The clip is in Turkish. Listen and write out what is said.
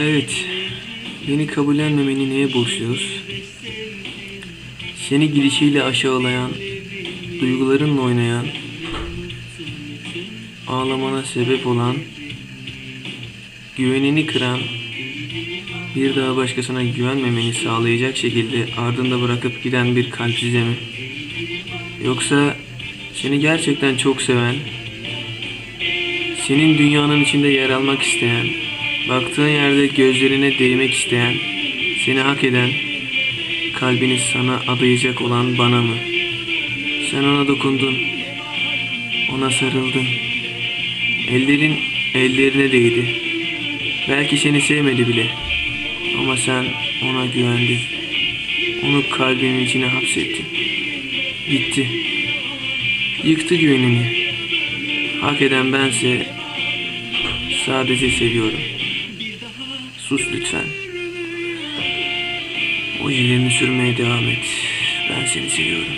Evet, beni kabullenmemeni neye borçluyuz? Seni gidişiyle aşağılayan, duygularınla oynayan, ağlamana sebep olan, güvenini kıran, bir daha başkasına güvenmemeni sağlayacak şekilde ardında bırakıp giden bir kalpsize mi? Yoksa seni gerçekten çok seven, senin dünyanın içinde yer almak isteyen, baktığın yerde gözlerine değmek isteyen, seni hak eden, kalbini sana adayacak olan bana mı? Sen ona dokundun, ona sarıldın. Ellerin ellerine değdi. Belki seni sevmedi bile. Ama sen ona güvendin. Onu kalbinin içine hapsettin. Gitti. Yıktı güvenini. Hak eden bense sadece seviyorum. Sus lütfen. O ellerini sürmeye devam et. Ben seni seviyorum.